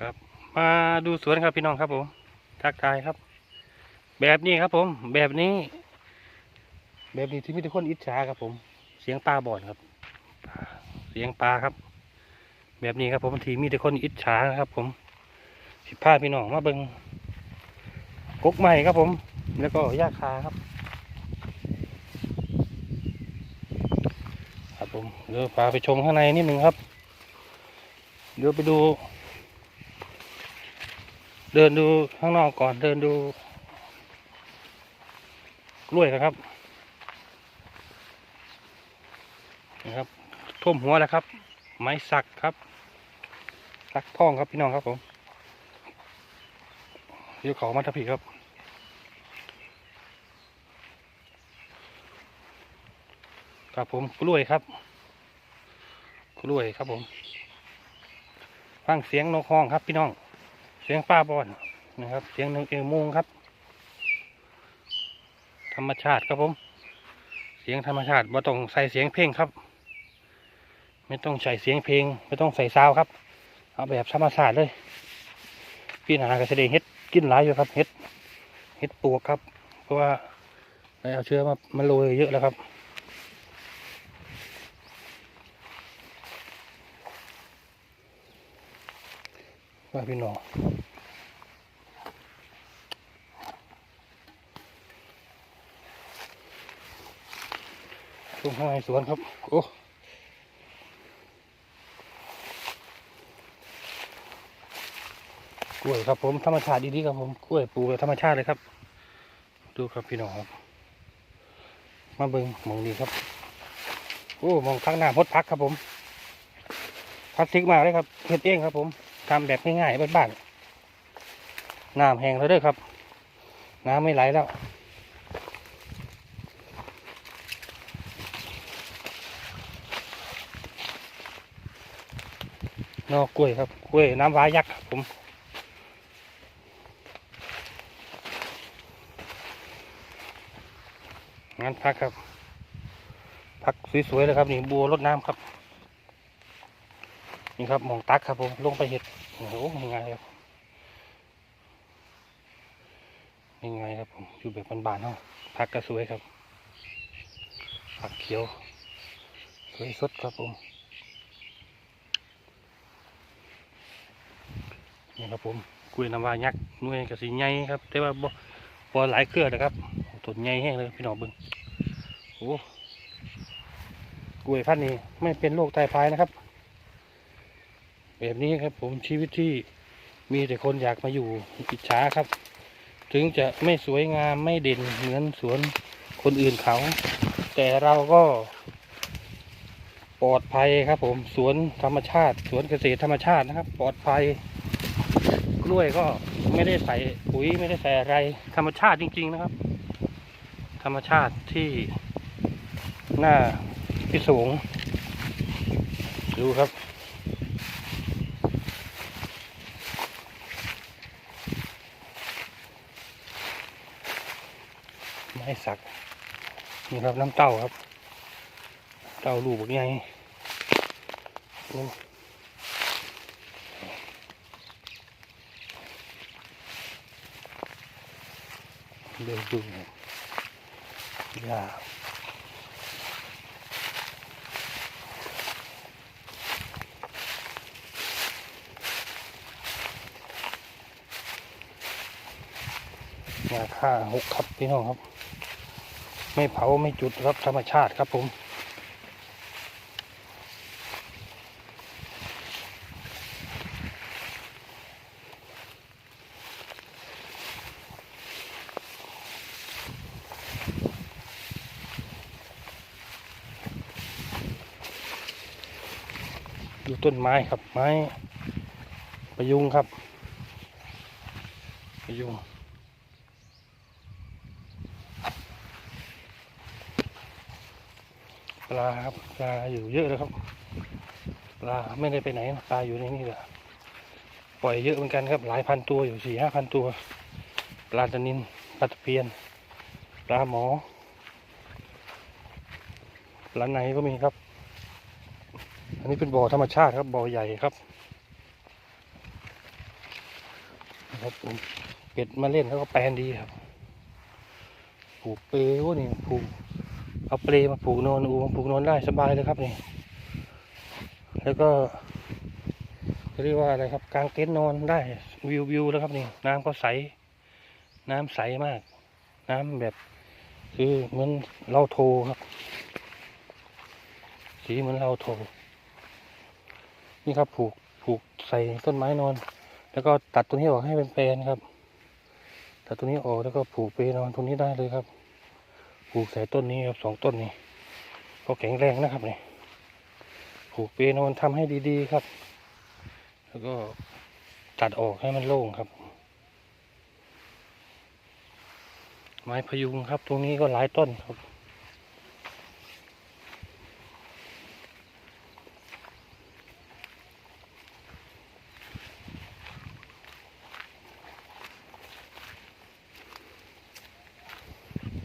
ครับ มาดูสวนครับพี่น้องครับผมทักทายครับ แบบนี้ครับผม แบบนี้ แบบนี้ที่มีแต่คนอิจฉาครับผม เสียงปลาบ่อนครับ เสียงปลาครับ แบบนี้ครับผมทีมีแต่คนอิจฉานะครับผมสิพาพี่น้องมาเบิงกกใหม่ครับผม แล้วก็หญ้าคาครับ ครับผมเดี๋ยวพาไปชมข้างในนิดนึงครับ เดี๋ยวไปดู เดินดูข้างนอกก่อน เดินดูกล้วยกันครับนะครับท่วมหัวแล้วครับ ไม้สักครับ สักทองครับพี่น้องครับผมเดี๋ยวขามาทับผีครับครับผมกล้วยครับ กล้วยครับผม ฟังเสียงนกฮ้องครับพี่น้อง สียงฟ้าบอนนะครับ เสียงนกเอวมุงครับ ธรรมชาติครับผม เสียงธรรมชาติไม่ต้องใส่เสียงเพลงครับ ไม่ต้องใส่เสียงเพลง ไม่ต้องใส่ซาวครับ เอาแบบธรรมชาติเลยพี่นาก็แสดงเฮ็ดกินหลายอยู่ครับเฮ็ดเฮ็ดปวกครับ เพราะว่าได้เอาเชื้อมามาโรยเยอะแล้วครับว่าพี่น้อง ชมข้างในสวนครับ โอ้กล้วยครับผมธรรมชาติดีๆครับผมกล้วยปลูกธรรมชาติเลยครับ ดูครับพี่น้องครับ มาเบิงมองนี้ครับ โอ้มองข้างหน้าพดพักครับผมคลาสสิกมาเลยครับเฮ็ดเองครับ ผมทำแบบง่ายๆบ้านๆน้ำแห้งแล้วด้วยครับ น้ำไม่ไหลแล้ว นอกล้วยครับกล้วยน้ำว้ายักษ์ครับผมงั้นพักครับพักสวยๆเลยครับนี่บัวรดน้ำครับ นี่ครับมองตักครับผมลงไปเห็ดโอ้โหยังไงครับยังไงครับผมอยู่แบบบานๆเนาะผักก็สวยครับผักเขียวสวยสดครับผม นี่ครับผมกล้ยน้ำว้ายักษ์หน่วยกระสีใหญ่ครับ แต่ว่าบ่บหลายเครือนะครับต้นใหญ่แห้งเลยพี่น้องเบิ่งโอ้กล้ยพันธุ์นี้ไม่เป็นโรคไตพายนะครับ แบบนี้ครับผมชีวิตที่มีแต่คนอยากมาอยู่อิจฉาครับ ถึงจะไม่สวยงามไม่เด่นเหมือนสวนคนอื่นเขา แต่เราก็ปลอดภัยครับผมสวนธรรมชาติ สวนเกษตรธรรมชาตินะครับ ปลอดภัย กล้วยก็ไม่ได้ใส่ปุ๋ยไม่ได้ใส่อะไร ธรรมชาติจริง ๆนะครับ ธรรมชาติที่หน่าพิศวงดูครับ ไม้สัก นี่ครับน้ำเต้าครับ เต้าลูกแบบไงเดินดูหญ้าหญ้าค่าหกครับพี่น้องครับ ไม่เผาไม่จุดครับธรรมชาติครับผม ต้นไม้ครับไม้ประยุงครับประยุงปลาครับปลาอยู่เยอะเลยครับ ปลาไม่ได้ไปไหนนะปลาอยู่ในนี่แหละปล่อยเยอะเหมือนกันครับ หลายพันตัวอยู่สี่ห้าพันตัว ปลาตะนินปลาตะเพียน ปลาหมอปลาในก็มีครับ นนี้เป็นบ่อธรรมชาติครับบ่อใหญ่ครับนะครับผมเป็ดมาเล่นแล้วก็แปลนดีครับ ผูกเปลวนี่ผูกเอาเปลมาผูกนอนอูผูกนอนได้สบายเลยครับนี่ แล้วก็เรียกว่าอะไรครับกางเต็นท์นอนได้วิววิวแล้วครับนี่น้ำก็ใส น้ำใสมาก น้ำแบบคือเหมือนเราโทรครับ สีเหมือนเราโทร นี่ครับผูกผูกใส่ต้นไม้นอน แล้วก็ตัดตัวนี้ออกให้เป็นแปลนครับ ตัดตัวนี้ออกแล้วก็ผูกเปนอนตรงนี้ได้เลยครับ ผูกใส่ต้นนี้ครับสองต้นนี้ก็แข็งแรงนะครับนี่ผูกเปนอนทำให้ดีๆครับ แล้วก็ตัดออกให้มันโล่งครับ ไม้พยุงครับ ตรงนี้ก็หลายต้นครับ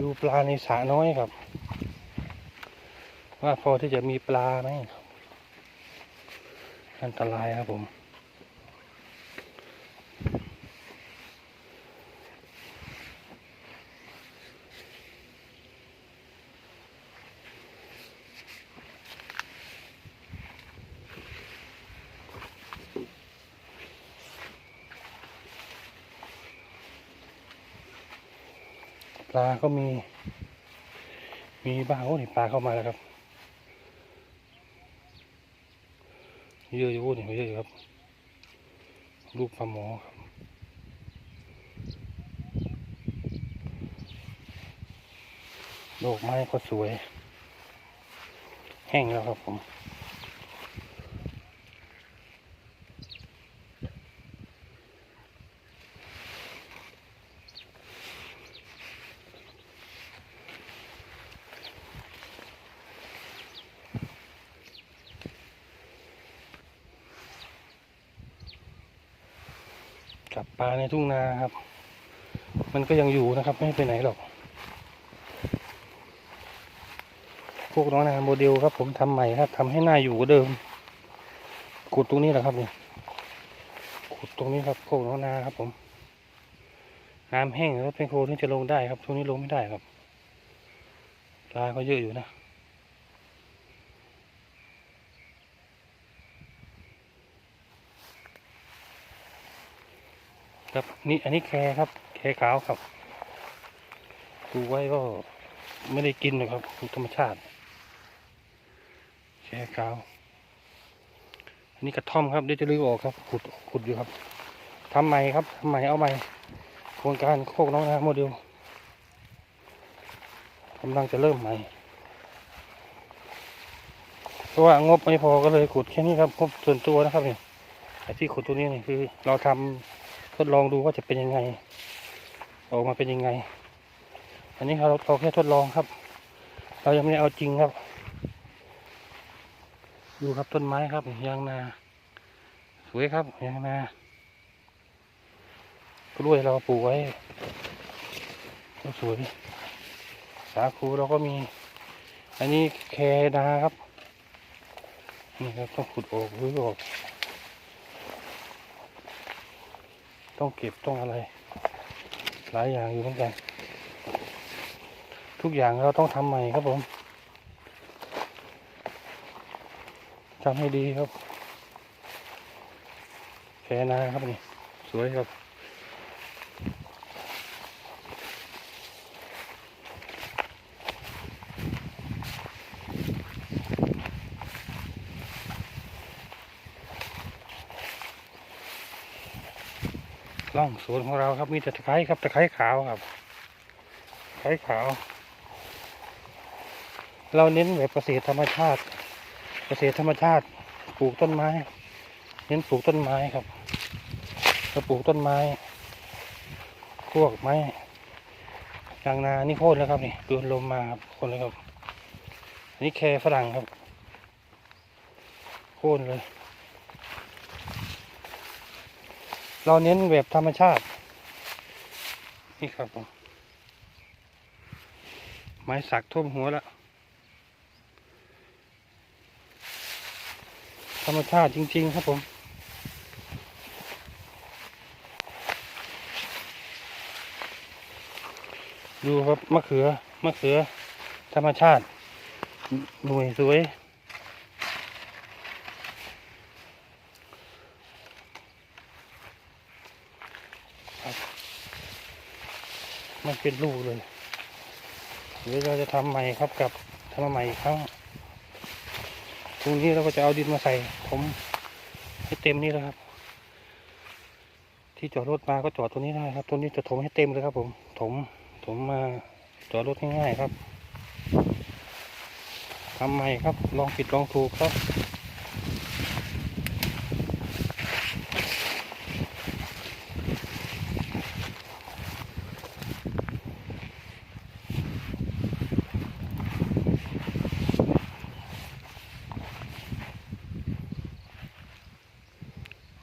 ดูปลาในสระน้อยครับ ว่าพอที่จะมีปลาไหมอันตรายครับผม ปลาก็มี มีบ้างโอ้นี่ปลาเข้ามาแล้วครับเยอะอยู่โอ้นี่เยอะอยู่ครับลูกปลาหมอครับดอกไม้ก็สวย แห้งแล้วครับผม ปลาในทุ่งนาครับ มันก็ยังอยู่นะครับ ไม่ไปไหนหรอก พวกน้องนาโมเดลครับ ผมทำใหม่ครับทำให้หน้าอยู่กว่าเดิมขุดตรงนี้แหละครับเนี่ยขุดตรงนี้ครับโคกน้องนาครับ ผมน้ำแห้งแล้วเป็นโคที่จะลงได้ครับช่วงนี้ลงไม่ได้ครับปลาก็เยอะอยู่นะ ครับนี่อันนี้แคครับ แคขาวครับดูไว้ก็ไม่ได้กินนะครับธรรมชาติ แคขาว อันนี้กระท่อมครับเดี๋ยวจะรื้อออกครับ ขุดขุดอยู่ครับทำใหม่ครับทำใหม่เอาใหม่โครงการโคกน้องนาโมเดลกำลังจะเริ่มใหม่เพราะว่างบไม่พอก็เลยขุดแค่นี้ครับงบส่วนตัวนะครับเนี่ไอ้ที่ขุดตัวนี้นี่คือ เราทำท ดลองดูว่าจะเป็นยังไง ออกมาเป็นยังไง อันนี้เราเราแค่ทดลองครับ เรายังไม่ได้เอาจริงครับ ดูครับต้นไม้ครับยางนา สวยครับยางนากล้วยเราปลูกไว้ก็สวยสาคูเราก็มี อันนี้แคนาครับ นี่ครับต้องขุดออกรื้อออก ต้องเก็บต้องอะไร หลายอย่างอยู่เหมือนกัน ทุกอย่างเราต้องทำใหม่ครับผมทำให้ดีครับแค่นาครับนี่ สวยครับ ร่องสวนของเราครับมีแต่ตะไคร้ครับตะไคร้ขาวครับตะไคร้ขาว เราเน้นแบบเกษตรธรรมชาติ เกษตรธรรมชาติปลูกต้นไม้ เน้นปลูกต้นไม้ครับเราปลูกต้นไม้พวกไม้ยางนานี่โค่นแล้วครับนี่โดนลมมาครับคนแล้วครับอันนี้แคฝรั่งครับโค่นเลย เราเน้นแบบธรรมชาติ นี่ครับผมไม้สักท่วมหัวแล้วธรรมชาติจริง ๆ ครับผมดูครับมะเขือมะเขือ ธรรมชาติหน่วยสวย มันเป็นลูกเลยเดี๋ยวเราจะทำใหม่ครับกับทำใหม่อีกครั้งตรงนี้เราก็จะเอาดินมาใส่ผมให้เต็มนี่แล้วครับ ที่จอดรถมาก็จอดตรงนี้ได้ครับตรงนี้จะถมให้เต็มเลยครับ ผมถมถมมาจอดรถง่ายๆครับทำใหม่ครับ ลองผิดลองถูกครับ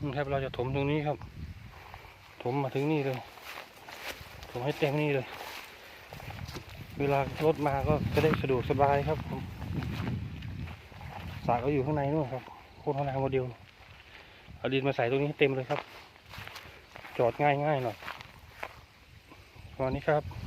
นี่ครับเรา จะถมตรงนี้ครับ ถมมาถึงนี่เลย ถมให้เต็มนี่เลย เวลารถมาก็จะได้สะดวกสบายครับผมสระก็อยู่ข้างในนู่นครับโคตรข้างในโมเดลเอาดินมาใส่ตรงนี้ให้เต็มเลยครับ จอดง่ายง่ายๆหน่อยวันนี้ครับ